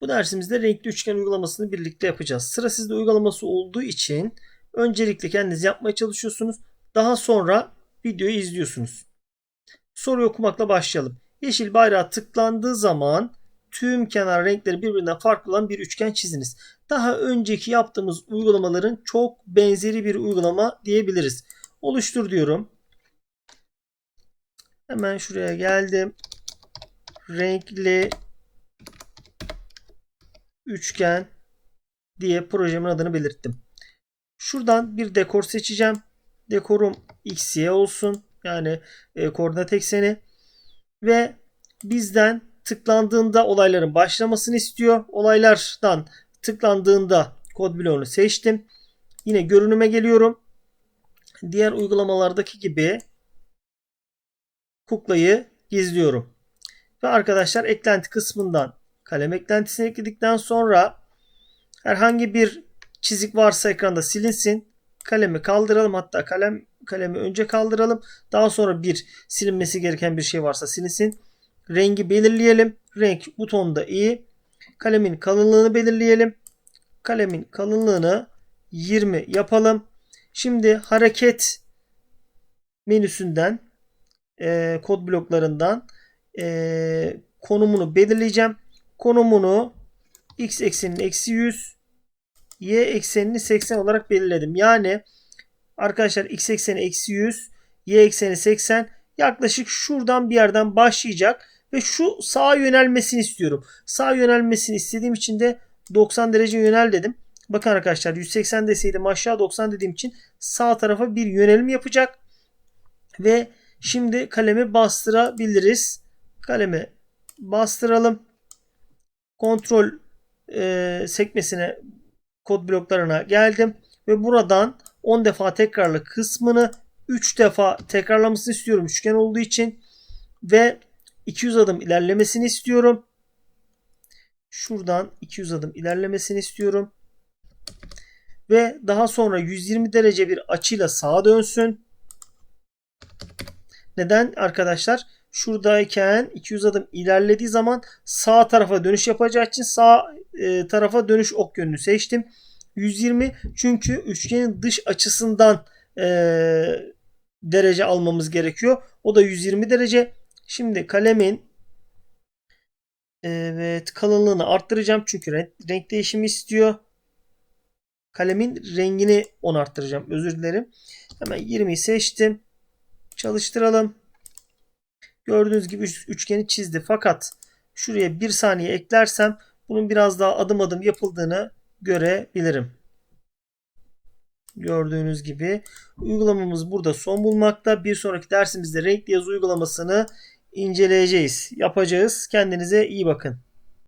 Bu dersimizde renkli üçgen uygulamasını birlikte yapacağız. Sıra sizde uygulaması olduğu için öncelikle kendiniz yapmaya çalışıyorsunuz. Daha sonra videoyu izliyorsunuz. Soruyu okumakla başlayalım. Yeşil bayrağı tıklandığı zaman tüm kenar renkleri birbirinden farklı olan bir üçgen çiziniz. Daha önceki yaptığımız uygulamaların çok benzeri bir uygulama diyebiliriz. Oluştur diyorum. Hemen şuraya geldim. Renkli üçgen diye projemin adını belirttim. Şuradan bir dekor seçeceğim. Dekorum x, y olsun. Yani e, koordinat ekseni. Ve bizden tıklandığında olayların başlamasını istiyor. Olaylardan tıklandığında kod bloğunu seçtim. Yine görünüme geliyorum. Diğer uygulamalardaki gibi kuklayı gizliyorum. Ve arkadaşlar eklenti kısmından kalem eklentisini ekledikten sonra herhangi bir çizik varsa ekranda silinsin. Kalemi kaldıralım. Hatta kalem kalemi önce kaldıralım. Daha sonra bir silinmesi gereken bir şey varsa silinsin. Rengi belirleyelim. Renk butonda iyi. Kalemin kalınlığını belirleyelim. Kalemin kalınlığını 20 yapalım. Şimdi hareket menüsünden e, kod bloklarından e, konumunu belirleyeceğim. Konumunu x eksenini eksi 100 y eksenini 80 olarak belirledim. Yani arkadaşlar x ekseni eksi 100 y ekseni 80 yaklaşık şuradan bir yerden başlayacak ve şu sağa yönelmesini istiyorum. Sağa yönelmesini istediğim için de 90 derece yönel dedim. Bakın arkadaşlar 180 deseydim aşağı 90 dediğim için sağ tarafa bir yönelim yapacak. Ve şimdi kalemi bastırabiliriz. Kalemi bastıralım. Kontrol e, sekmesine kod bloklarına geldim. Ve buradan 10 defa tekrarlı kısmını 3 defa tekrarlamasını istiyorum üçgen olduğu için. Ve 200 adım ilerlemesini istiyorum. Şuradan 200 adım ilerlemesini istiyorum. Ve daha sonra 120 derece bir açıyla sağa dönsün. Neden arkadaşlar? Şuradayken 200 adım ilerlediği zaman sağ tarafa dönüş yapacağı için sağ e, tarafa dönüş ok yönünü seçtim. 120 çünkü üçgenin dış açısından e, derece almamız gerekiyor. O da 120 derece. Şimdi kalemin evet kalınlığını arttıracağım çünkü renk, renk değişimi istiyor. Kalemin rengini 10 arttıracağım. Özür dilerim. Hemen 20'yi seçtim. Çalıştıralım. Gördüğünüz gibi üçgeni çizdi. Fakat şuraya bir saniye eklersem bunun biraz daha adım adım yapıldığını görebilirim. Gördüğünüz gibi uygulamamız burada son bulmakta. Bir sonraki dersimizde renkli yazı uygulamasını inceleyeceğiz. Yapacağız. Kendinize iyi bakın.